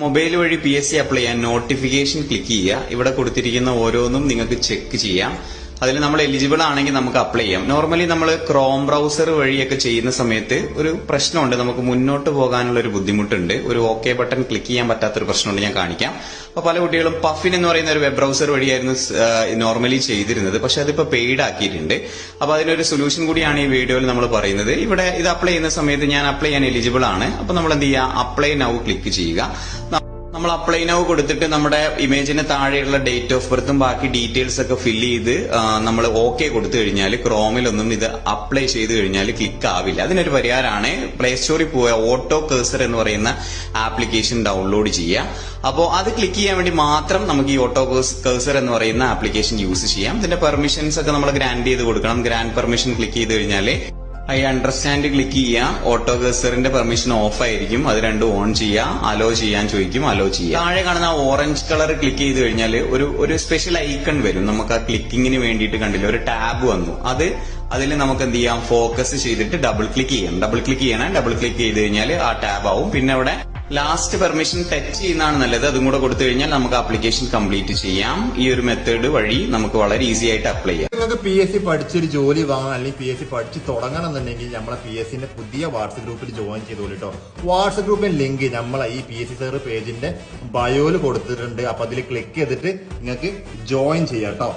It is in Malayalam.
മൊബൈൽ വഴി പി എസ് സി അപ്ലൈ ചെയ്യാൻ നോട്ടിഫിക്കേഷൻ ക്ലിക്ക് ചെയ്യുക. ഇവിടെ കൊടുത്തിരിക്കുന്ന ഓരോന്നും നിങ്ങൾക്ക് ചെക്ക് ചെയ്യാം. അതിൽ നമ്മൾ എലിജിബിൾ ആണെങ്കിൽ നമുക്ക് അപ്ലൈ ചെയ്യാം. നോർമലി നമ്മൾ ക്രോം ബ്രൗസർ വഴിയൊക്കെ ചെയ്യുന്ന സമയത്ത് ഒരു പ്രശ്നമുണ്ട്. നമുക്ക് മുന്നോട്ട് പോകാനുള്ള ഒരു ബുദ്ധിമുട്ടുണ്ട്. ഒരു ഓക്കെ ബട്ടൺ ക്ലിക്ക് ചെയ്യാൻ പറ്റാത്തൊരു പ്രശ്നമുണ്ട് ഞാൻ കാണിക്കാം. അപ്പൊ പല കുട്ടികളും പഫിൻ എന്ന് പറയുന്ന ഒരു വെബ് ബ്രൗസർ വഴിയായിരുന്നു നോർമലി ചെയ്തിരുന്നത്. പക്ഷെ അതിപ്പോ പെയ്ഡ് ആക്കിയിട്ടുണ്ട്. അപ്പൊ അതിനൊരു സൊല്യൂഷൻ കൂടിയാണ് ഈ വീഡിയോയിൽ നമ്മൾ പറയുന്നത്. ഇവിടെ ഇത് അപ്ലൈ ചെയ്യുന്ന സമയത്ത് ഞാൻ അപ്ലൈ ചെയ്യാൻ എലിജിബിൾ ആണ്. അപ്പൊ നമ്മൾ എന്ത് ചെയ്യുക? അപ്ലൈ നൗ ക്ലിക്ക് ചെയ്യുക. നമ്മൾ അപ്ലൈ നൗ കൊടുത്തിട്ട് നമ്മുടെ ഇമേജിന് താഴെയുള്ള ഡേറ്റ് ഓഫ് ബർത്തും ബാക്കി ഡീറ്റെയിൽസ് ഒക്കെ ഫില്ല് ചെയ്ത് നമ്മൾ ഓക്കെ കൊടുത്തു കഴിഞ്ഞാൽ ക്രോമിലൊന്നും ഇത് അപ്ലൈ ചെയ്ത് കഴിഞ്ഞാൽ ക്ലിക്ക് ആവില്ല. അതിനൊരു പരിഹാരമാണ് പ്ലേ സ്റ്റോറിൽ പോയ ഓട്ടോ കേസർ എന്ന് പറയുന്ന ആപ്ലിക്കേഷൻ ഡൗൺലോഡ് ചെയ്യുക അപ്പോൾ അത് ക്ലിക്ക് ചെയ്യാൻ വേണ്ടി മാത്രം നമുക്ക് ഈ ഓട്ടോ കേസർ എന്ന് പറയുന്ന ആപ്ലിക്കേഷൻ യൂസ് ചെയ്യാം. ഇതിന്റെ പെർമിഷൻസ് ഒക്കെ നമ്മൾ ഗ്രാൻഡ് ചെയ്ത് കൊടുക്കണം. ഗ്രാൻഡ് പെർമിഷൻ ക്ലിക്ക് ചെയ്ത് കഴിഞ്ഞാൽ ഐ അണ്ടർസ്റ്റാൻഡ് ക്ലിക്ക് ചെയ്യുക ഓട്ടോ ഗസറിന്റെ പെർമിഷൻ ഓഫ് ആയിരിക്കും അത് രണ്ടും ഓൺ ചെയ്യുക അലോ ചെയ്യാൻ ചോദിക്കും. അലോ ചെയ്യുക താഴെ കാണുന്ന ഓറഞ്ച് കളർ ക്ലിക്ക് ചെയ്ത് കഴിഞ്ഞാൽ ഒരു ഒരു സ്പെഷ്യൽ ഐക്കൺ വരും. നമുക്ക് ആ ക്ലിക്കിങ്ങിന് വേണ്ടിയിട്ട് കണ്ടില്ല? ഒരു ടാബ് വന്നു. അത് അതിൽ നമുക്ക് എന്ത് ചെയ്യാം? ഫോക്കസ് ചെയ്തിട്ട് ഡബിൾ ക്ലിക്ക് ചെയ്യാം. ഡബിൾ ക്ലിക്ക് ചെയ്യണം ഡബിൾ ക്ലിക്ക് ചെയ്ത് കഴിഞ്ഞാൽ ആ ടാബ് ആവും. പിന്നെ അവിടെ ലാസ്റ്റ് പെർമിഷൻ ടച്ച് ചെയ്യുന്നതാണ് നല്ലത്. അതും കൂടെ കൊടുത്തു കഴിഞ്ഞാൽ നമുക്ക് ആപ്ലിക്കേഷൻ കംപ്ലീറ്റ് ചെയ്യാം. ഈ ഒരു മെത്തേഡ് വഴി നമുക്ക് വളരെ ഈസി ആയിട്ട് അപ്ലൈ ചെയ്യാം. നിങ്ങൾക്ക് പി എസ് സി പഠിച്ചൊരു ജോലി വാങ്ങണം അല്ലെങ്കിൽ പി എസ് സി പഠിച്ച് തുടങ്ങണം എന്നുണ്ടെങ്കിൽ നമ്മളെ പി എസ് സിന്റെ പുതിയ വാട്സപ്പ് ഗ്രൂപ്പിൽ ജോയിൻ ചെയ്തോളൂ കേട്ടോ വാട്സപ്പ് ഗ്രൂപ്പിന്റെ ലിങ്ക് നമ്മളെ ഈ പി എസ് സി സാർ പേജിന്റെ ബയോയിൽ കൊടുത്തിട്ടുണ്ട്. അപ്പൊ അതിൽ ക്ലിക്ക് ചെയ്തിട്ട് നിങ്ങൾക്ക് ജോയിൻ ചെയ്യാം കേട്ടോ